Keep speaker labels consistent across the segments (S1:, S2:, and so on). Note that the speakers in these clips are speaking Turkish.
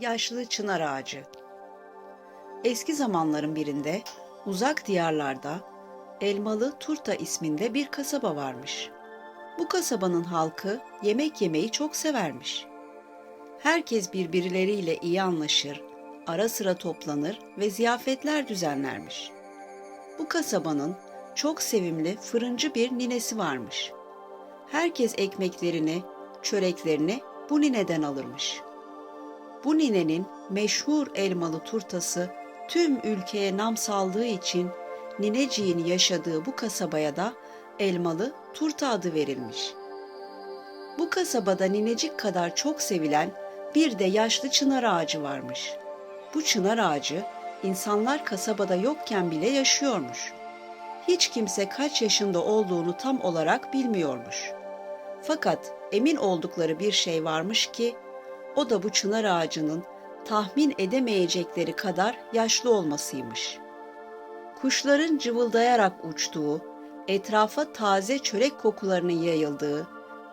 S1: Yaşlı çınar ağacı. Eski zamanların birinde uzak diyarlarda Elmalı Turta isminde bir kasaba varmış. Bu kasabanın halkı yemek yemeyi çok severmiş. Herkes birbirleriyle iyi anlaşır, ara sıra toplanır ve ziyafetler düzenlermiş. Bu kasabanın çok sevimli fırıncı bir ninesi varmış. Herkes ekmeklerini, çöreklerini bu nineden alırmış. Bu ninenin meşhur elmalı turtası tüm ülkeye nam saldığı için nineciğin yaşadığı bu kasabaya da elmalı turta adı verilmiş. Bu kasabada ninecik kadar çok sevilen bir de yaşlı çınar ağacı varmış. Bu çınar ağacı insanlar kasabada yokken bile yaşıyormuş. Hiç kimse kaç yaşında olduğunu tam olarak bilmiyormuş. Fakat emin oldukları bir şey varmış ki o da bu çınar ağacının tahmin edemeyecekleri kadar yaşlı olmasıymış. Kuşların cıvıldayarak uçtuğu, etrafa taze çörek kokularının yayıldığı,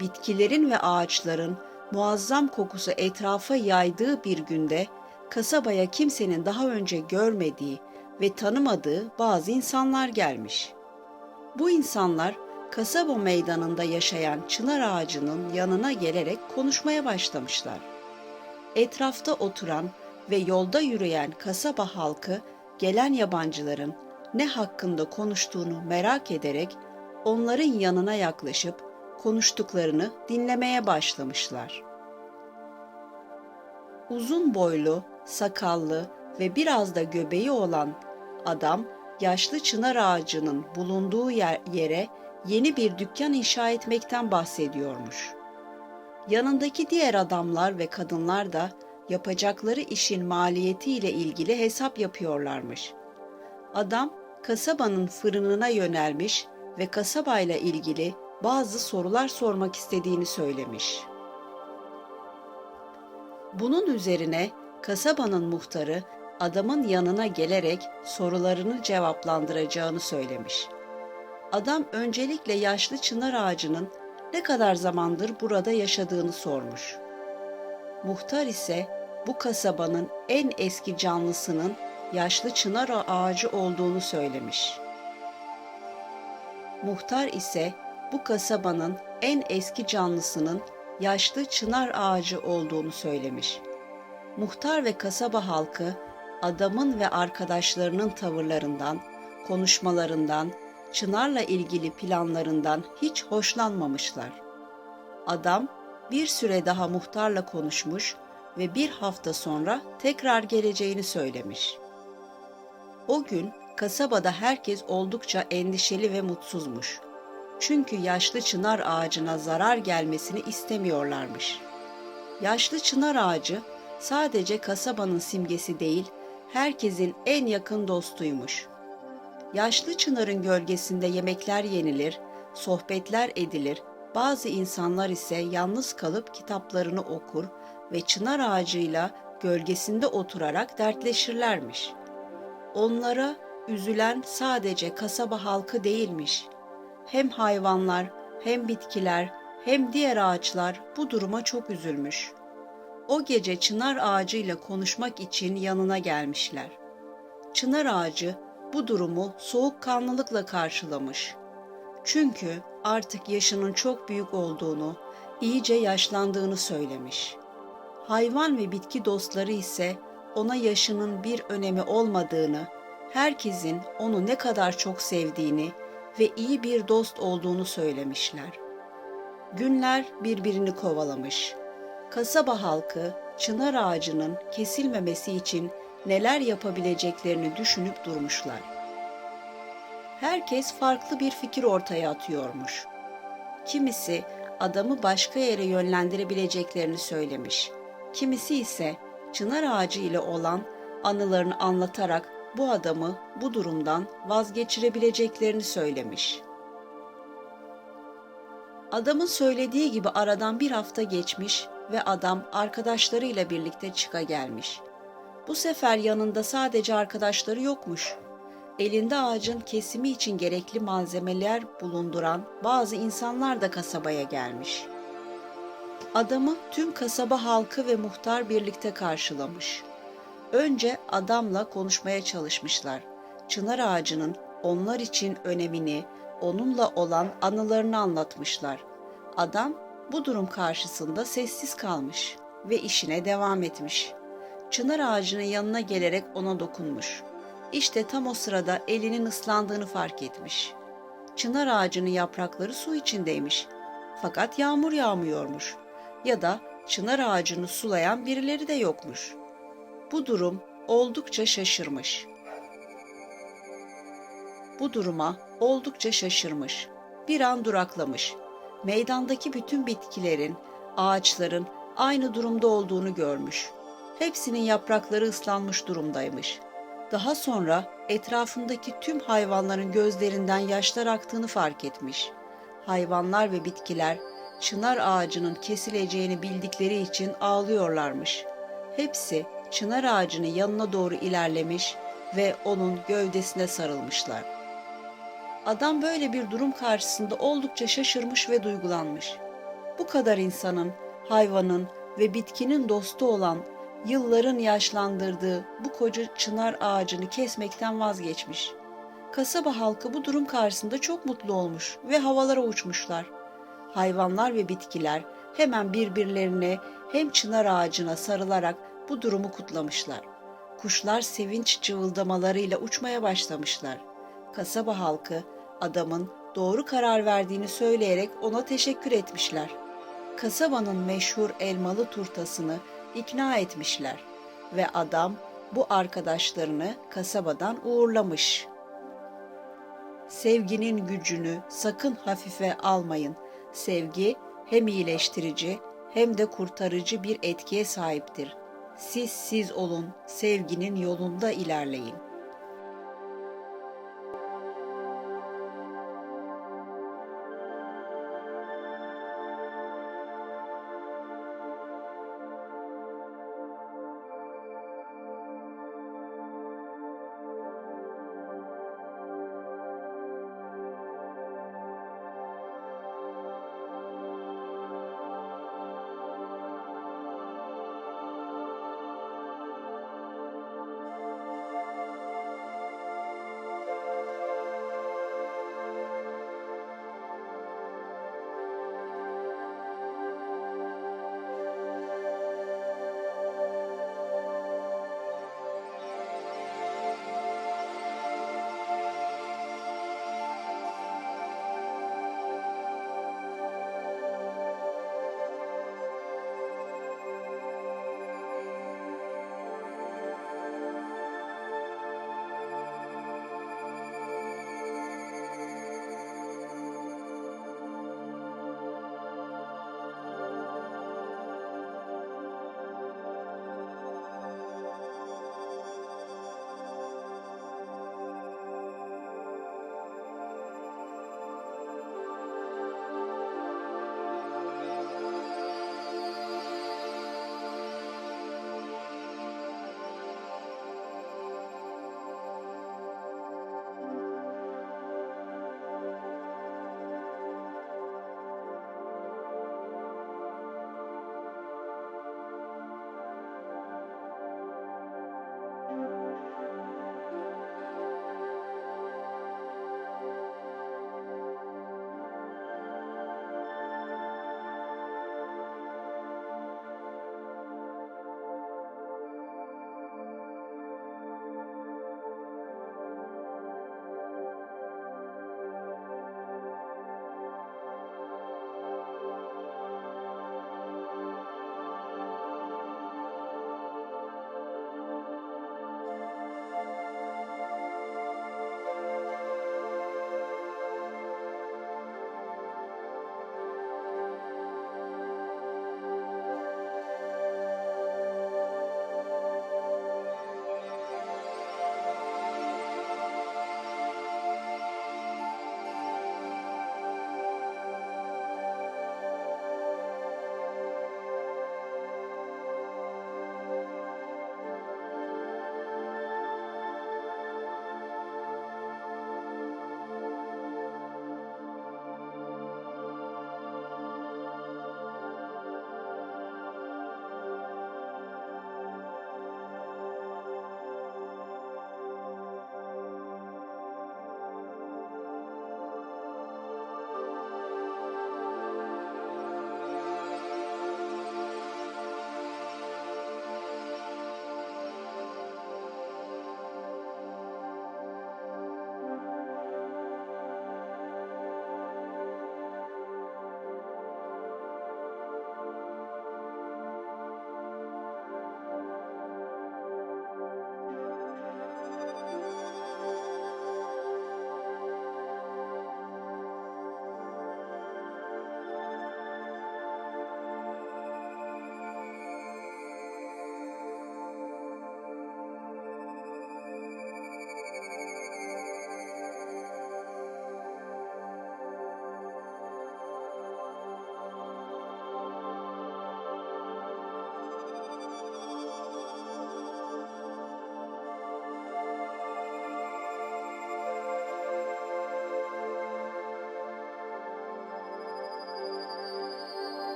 S1: bitkilerin ve ağaçların muazzam kokusu etrafa yaydığı bir günde kasabaya kimsenin daha önce görmediği ve tanımadığı bazı insanlar gelmiş. Bu insanlar kasaba meydanında yaşayan çınar ağacının yanına gelerek konuşmaya başlamışlar. Etrafta oturan ve yolda yürüyen kasaba halkı gelen yabancıların ne hakkında konuştuğunu merak ederek onların yanına yaklaşıp konuştuklarını dinlemeye başlamışlar. Uzun boylu, sakallı ve biraz da göbeği olan adam yaşlı çınar ağacının bulunduğu yer, yere yeni bir dükkan inşa etmekten bahsediyormuş. Yanındaki diğer adamlar ve kadınlar da yapacakları işin maliyeti ile ilgili hesap yapıyorlarmış. Adam kasabanın fırınına yönelmiş ve kasabayla ilgili bazı sorular sormak istediğini söylemiş. Bunun üzerine kasabanın muhtarı adamın yanına gelerek sorularını cevaplandıracağını söylemiş. Adam öncelikle yaşlı çınar ağacının ne kadar zamandır burada yaşadığını sormuş. Muhtar ise bu kasabanın en eski canlısının yaşlı çınar ağacı olduğunu söylemiş. Muhtar ise bu kasabanın en eski canlısının yaşlı çınar ağacı olduğunu söylemiş. Muhtar ve kasaba halkı adamın ve arkadaşlarının tavırlarından, konuşmalarından, Çınar'la ilgili planlarından hiç hoşlanmamışlar. Adam bir süre daha muhtarla konuşmuş ve bir hafta sonra tekrar geleceğini söylemiş. O gün kasabada herkes oldukça endişeli ve mutsuzmuş. Çünkü yaşlı çınar ağacına zarar gelmesini istemiyorlarmış. Yaşlı çınar ağacı sadece kasabanın simgesi değil, herkesin en yakın dostuymuş. Yaşlı çınarın gölgesinde yemekler yenilir, sohbetler edilir, bazı insanlar ise yalnız kalıp kitaplarını okur ve çınar ağacıyla gölgesinde oturarak dertleşirlermiş. Onlara üzülen sadece kasaba halkı değilmiş. Hem hayvanlar, hem bitkiler, hem diğer ağaçlar bu duruma çok üzülmüş. O gece çınar ağacıyla konuşmak için yanına gelmişler. Çınar ağacı bu durumu soğukkanlılıkla karşılamış. Çünkü artık yaşının çok büyük olduğunu, iyice yaşlandığını söylemiş. Hayvan ve bitki dostları ise ona yaşının bir önemi olmadığını, herkesin onu ne kadar çok sevdiğini ve iyi bir dost olduğunu söylemişler. Günler birbirini kovalamış. Kasaba halkı çınar ağacının kesilmemesi için neler yapabileceklerini düşünüp durmuşlar. Herkes farklı bir fikir ortaya atıyormuş. Kimisi adamı başka yere yönlendirebileceklerini söylemiş. Kimisi ise çınar ağacı ile olan anılarını anlatarak bu adamı bu durumdan vazgeçirebileceklerini söylemiş. Adamın söylediği gibi aradan bir hafta geçmiş ve adam arkadaşlarıyla birlikte çıka gelmiş. Bu sefer yanında sadece arkadaşları yokmuş. Elinde ağacın kesimi için gerekli malzemeler bulunduran bazı insanlar da kasabaya gelmiş. Adamı tüm kasaba halkı ve muhtar birlikte karşılamış. Önce adamla konuşmaya çalışmışlar. Çınar ağacının onlar için önemini, onunla olan anılarını anlatmışlar. Adam bu durum karşısında sessiz kalmış ve işine devam etmiş. Çınar ağacının yanına gelerek ona dokunmuş. İşte tam o sırada elinin ıslandığını fark etmiş. Çınar ağacının yaprakları su içindeymiş. Fakat yağmur yağmıyormuş. Ya da çınar ağacını sulayan birileri de yokmuş. Bu durum oldukça şaşırmış. Bu duruma oldukça şaşırmış. Bir an duraklamış. Meydandaki bütün bitkilerin, ağaçların aynı durumda olduğunu görmüş. Hepsinin yaprakları ıslanmış durumdaymış. Daha sonra etrafındaki tüm hayvanların gözlerinden yaşlar aktığını fark etmiş. Hayvanlar ve bitkiler çınar ağacının kesileceğini bildikleri için ağlıyorlarmış. Hepsi çınar ağacının yanına doğru ilerlemiş ve onun gövdesine sarılmışlar. Adam böyle bir durum karşısında oldukça şaşırmış ve duygulanmış. Bu kadar insanın, hayvanın ve bitkinin dostu olan, yılların yaşlandırdığı bu koca çınar ağacını kesmekten vazgeçmiş. Kasaba halkı bu durum karşısında çok mutlu olmuş ve havalara uçmuşlar. Hayvanlar ve bitkiler hemen birbirlerine hem çınar ağacına sarılarak bu durumu kutlamışlar. Kuşlar sevinç cıvıldamalarıyla uçmaya başlamışlar. Kasaba halkı adamın doğru karar verdiğini söyleyerek ona teşekkür etmişler. Kasabanın meşhur elmalı turtasını ikna etmişler ve adam bu arkadaşlarını kasabadan uğurlamış. Sevginin gücünü sakın hafife almayın. Sevgi hem iyileştirici hem de kurtarıcı bir etkiye sahiptir. Siz siz olun, sevginin yolunda ilerleyin.